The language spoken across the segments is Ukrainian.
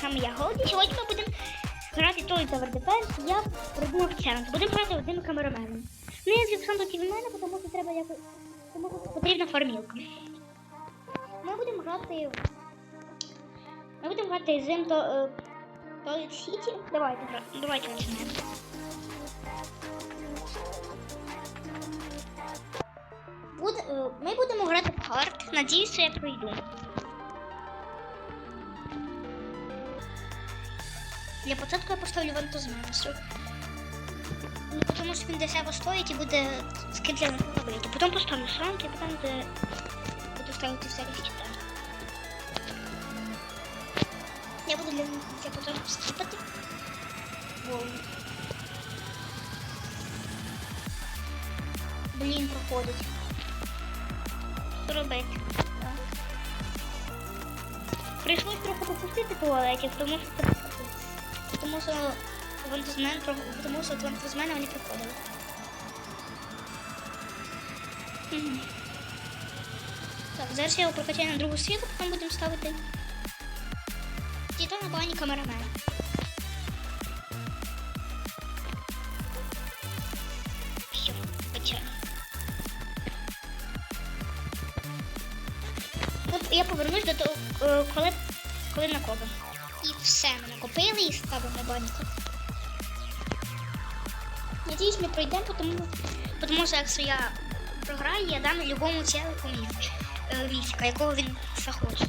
Саме я Голді. Сьогодні ми будемо грати той Defense. Я придумав челендж. Будемо грати одним камераменом. Ну, я тільки від мене, тому що треба якось. Тому потрібна фармілка. Ми будемо грати. Ми будемо грати з то, е, Toilet City. Давайте, давайте почнемо. Буде, е, ми будемо грати в хард. Надіюсь, що я пройду. Для початку я поставлю вантузменсу. Ну, тому що він дешево стоїть і буде скидля робити. Потім поставлю сранки, і потім де буду ставити всякі фічта. Я буду для, для початку скіпати. Воу. Блін, проходить. Що робити? Так. Прийшлось трохи попустити туалетів, тому що тому що вантузмен, тому що вантузмени вони приходили. Мгм. Так, зараз я його прокачаю на другу світу, потім будемо ставити Титана бані камерамена. Все, качаю. От я повернусь до того, е, коли, коли накопимо. Все, і ставимо баньку. Надіюсь, ми пройдемо, тому, що якщо я програю, я дам любому челику е, якого він захоче.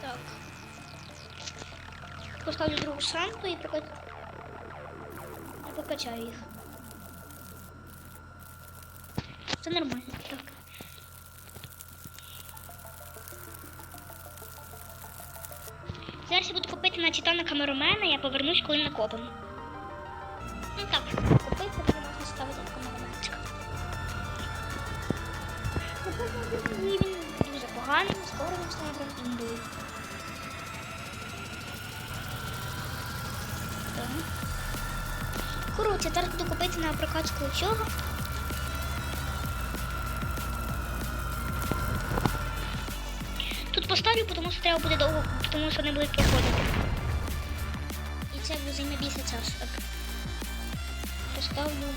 Так. Поставлю другу шанту і прокачаю. І покачаю їх. Це нормально, так. Зараз я буду купити на Титана камеромена, я повернусь, коли накопимо. Ну так, купити, тоді можна ставити камероменчика. І він дуже поганий, стане прям імбою. Так. Коротше, зараз буду купити на прокачку цього. Поставлю, тому що треба буде довго, тому що не будуть проходити. І це буде займе більше часу. Так. Поставлю.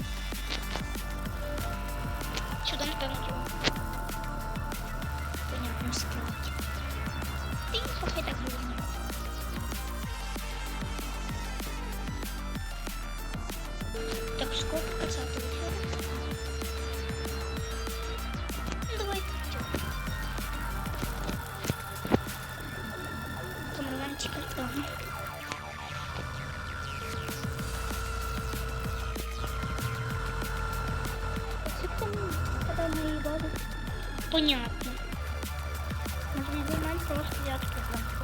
Сюди, напевно, його. Понятно, справді. І хай так буде. Так, сколько кацати Понятно. Нужно вымать просто взять поставлю.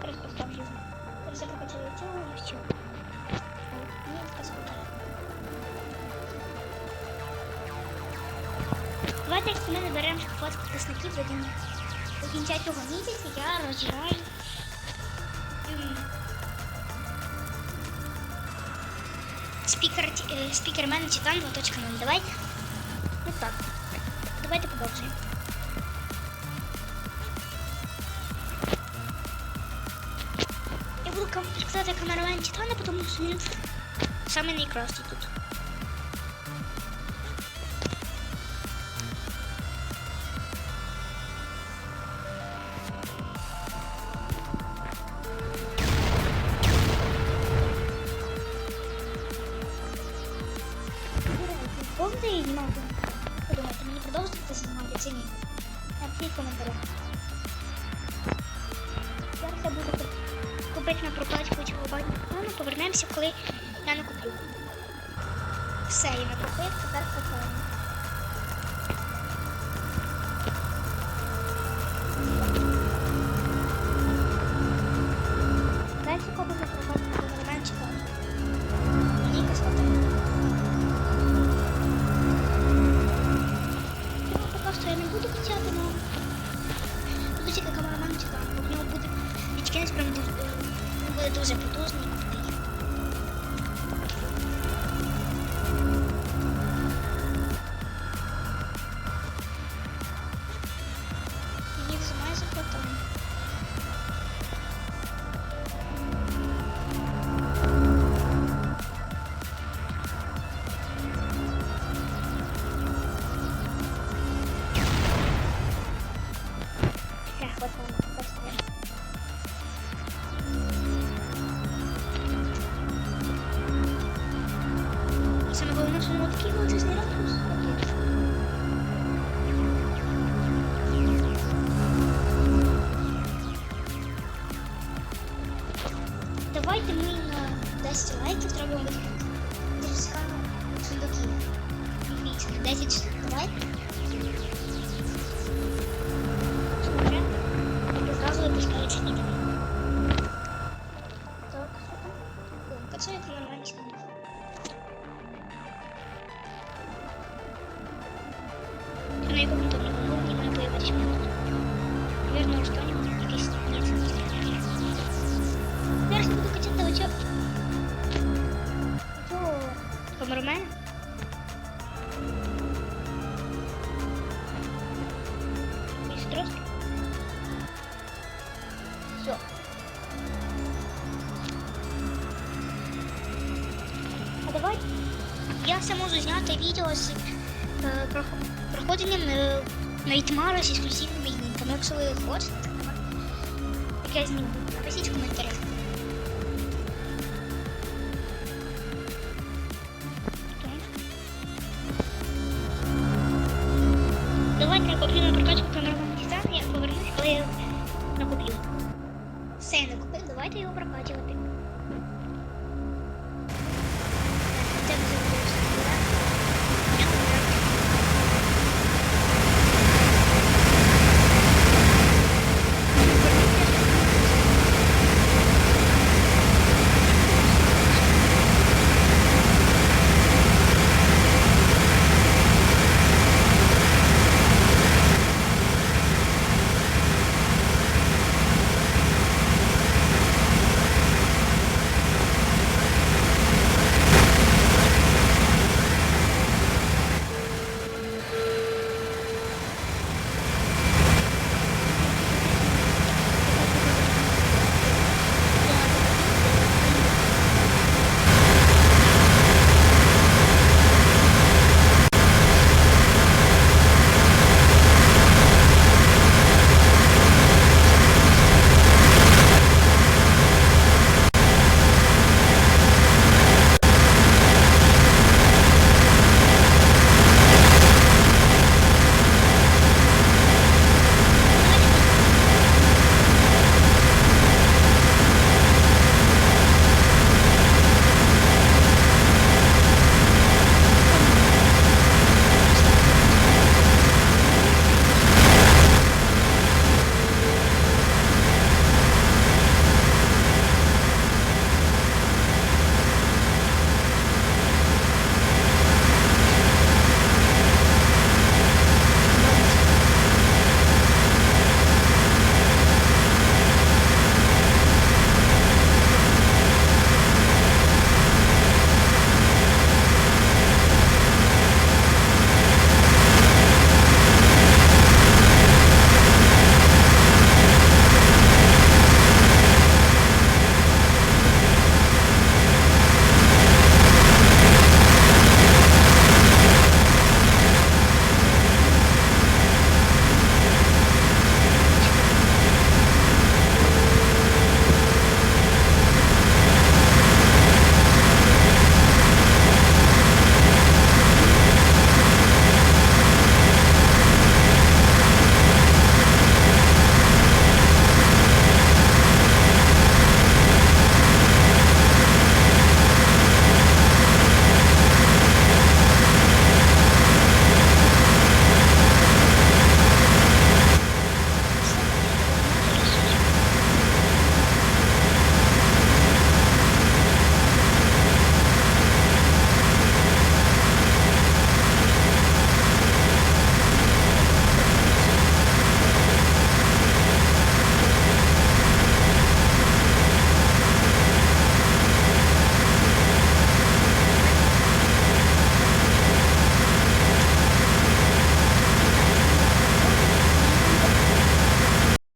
Зараз я. Ні. Давайте ми наберемо 20 підписників. До кінця цього місяця я розіграю спікер, е, спікермен Титан 2.0. Давайте. Ну так. Давайте продовжуємо. Я буду казати камерамен Титана, тому що він самий найкращий тут. Чи ні? Напишіть в. Зараз я буду куп- купити на прокладку банку. Ну, повернемося, коли я накуплю. Все, я накупив, тепер купуємо. потом после. И самое главное, что вот такие вот снарядки. Давайте мы на 10 лайків зробимо дуже цікаво сундуки. Дивіться, 10 лайків. На якому там уровне має появитися монстр. Наверное, что-нибудь якийсь нет. Зараз я буду качати оцю... Оцю... Камерамена. Із троски. Все. А давай я все можу зняти відео з е, прохо- проходженням Найтмара з ексклюзивними лінками. Якщо ви хочете, так, яке зніму. Напишіть в коментарях.